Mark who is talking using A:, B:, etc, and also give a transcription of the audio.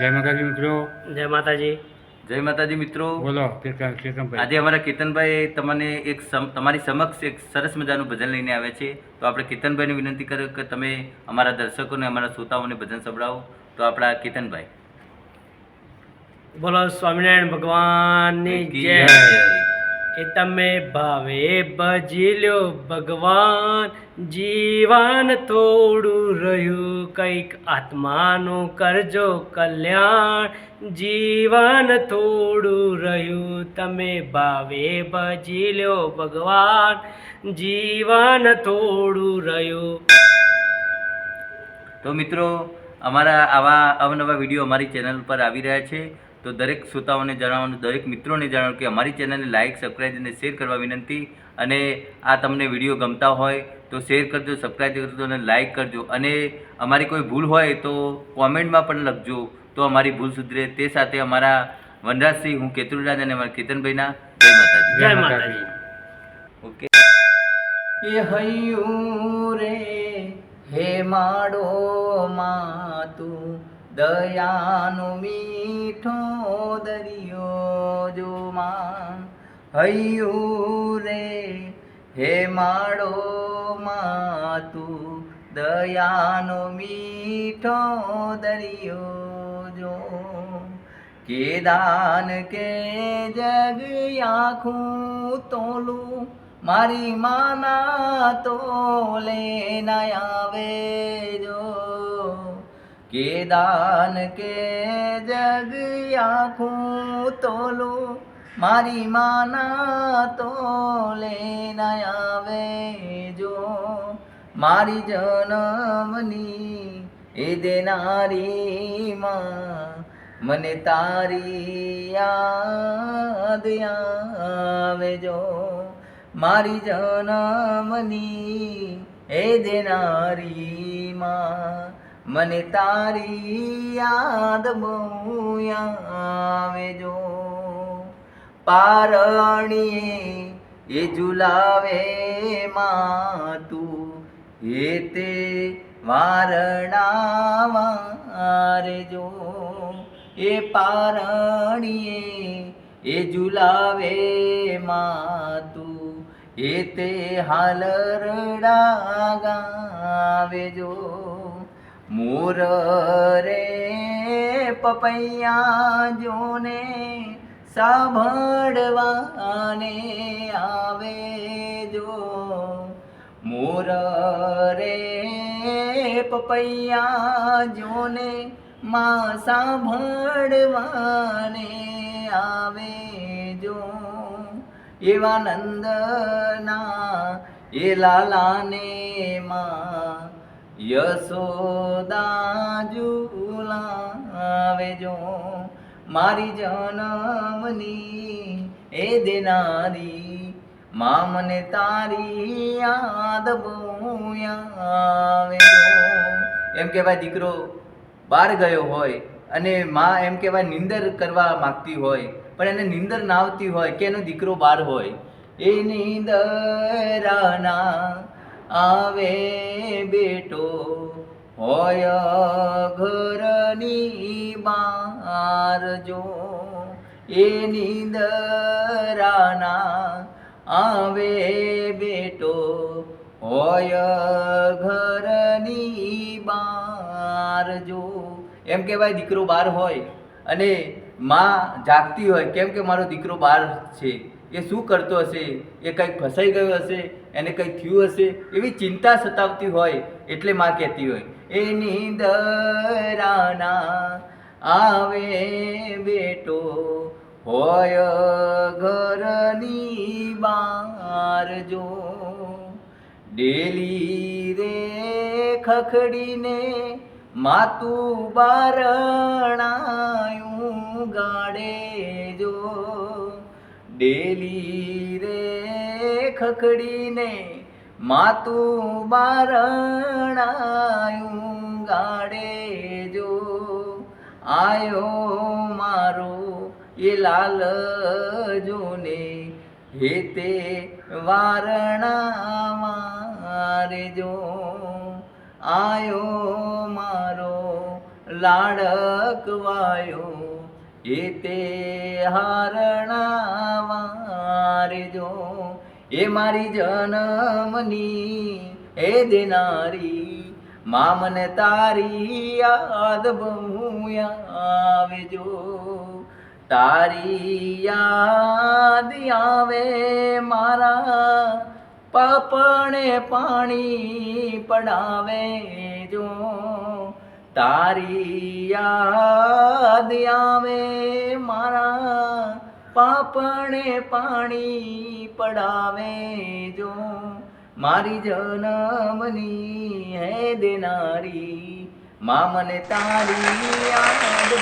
A: જય માતાજી મિત્રો.
B: જય માતાજી.
C: જય માતાજી મિત્રો.
A: બોલો કેતનભાઈ
C: આજે અમારા કેતનભાઈ તમને એક તમારી સમક્ષ એક સરસ મજાનું ભજન લઈને આવે છે. તો આપણે કેતનભાઈને વિનંતી કરો કે તમે અમારા દર્શકોને અમારા શ્રોતાઓને ભજન સંભળાવો. તો આપણા કેતનભાઈ.
B: બોલો સ્વામિનારાયણ ભગવાનની જય એ તમે ભાવે ભજી લ્યો ભગવાન. જીવન થોડું રહ્યું કંઈક આત્માનું કરજો કલ્યાણ. જીવન થોડું રહ્યું તમે ભાવે ભજી લ્યો ભગવાન. જીવન થોડું રહ્યું.
C: તો મિત્રો, અમારા આવા અવનવા વીડિયો અમારી ચેનલ પર આવી રહ્યા છે. તો દરેક શ્રોતાઓને જણાવવાનું દરેક મિત્રોને જણાવવાનું કે અમારી ચેનલને લાઇક સબસ્ક્રાઈબ અને શેર કરવા વિનંતી. અને આ તમને વીડિયો ગમતા હોય તો શેર કરજો સબસ્ક્રાઈબ કરજો અને લાઇક કરજો. અને અમારી કોઈ ભૂલ હોય તો કોમેન્ટમાં પણ લખજો. તો અમારી ભૂલ સુધરે. તે સાથે અમારા વનરાજસિંહ હું કેતુરાજ અને અમારા કેતનભાઈના જય માતાજી.
B: જય
A: જય
B: માતાજી.
C: ઓકે. એ હૈયું રે હે માડો માતું દયાનું મીઠો દરિયો જો માં હૈયું રે, હે માળો માતું, દયાનો મીઠો દરિયો જો કે દાન કે જગ આખું તોલું, મારી માના તોલે ના આવે જો કે દાન કે જગ આખું તોલો, મારી માના તોલે ના આવે જો. મારી જનમની એ દેનારી માં મને તારી યાદ આવે જો. મારી જનમની એ દેનારી માં મને તારી યાદ બહુ આવે જો પારણીએ એ ઝુલાવે માં તું હે તે વારણા મારે જો એ પારણીએ એ ઝુલાવે માં તું એ તે હાલરડા ગાવે જો મોર રે પપૈયા જોને સાંભળવાને આવે જો મોર રે પપૈયા જોને માં સાંભળવાને આવે જો એવા નંદના એ લાલાને માં યશોદા જો મારી જનમની એ દેનારી મા મને તારી યાદ આવે એમ કહેવાય દીકરો બહાર ગયો હોય અને મા એમ કહેવાય નિંદર કરવા માગતી હોય, પણ એને નિંદર ના આવતી હોય કે એનો દીકરો બહાર હોય. એ નિંદરાના આવે બેટો, હોય ઘરની બાર જો. એ નિંદરાના આવે બેટો, હોય ઘરની બાર જો. એમ કહેવાય દીકરો બહાર હોય અને માં જાગતી હોય, કેમ કે મારો દીકરો બહાર છે? એ શું કરતો હશે? એ કંઈક ફસાઈ ગયો હશે? એને કંઈક થયું હશે? એવી ચિંતા સતાવતી હોય એટલે માં કહેતી હોય, એની દરાના આવે બેટો, હોય ઘરની બાર જો. ડેલી રે ખખડીને માતું બારણાયું ગાડે જો. ડેલી રે ખખડીને માતું બારણાયું ગાડે જો. આયો મારો એ લાલ જોને હેતે વારણા મારે જો આયો મારો લાડકવાયો એ તે હારણા વારજો એ મારી જનમની, એ દેનારી મા મને તારી યાદ બહુ આવજો. તારી યાદ આવે મારા પાપણે પાણી પડાવે જો. તારી યાદ આવે મારા પાપણે પાણી પડાવે જો. મારી જનમની હે દેનારી મા મને તારી યાદ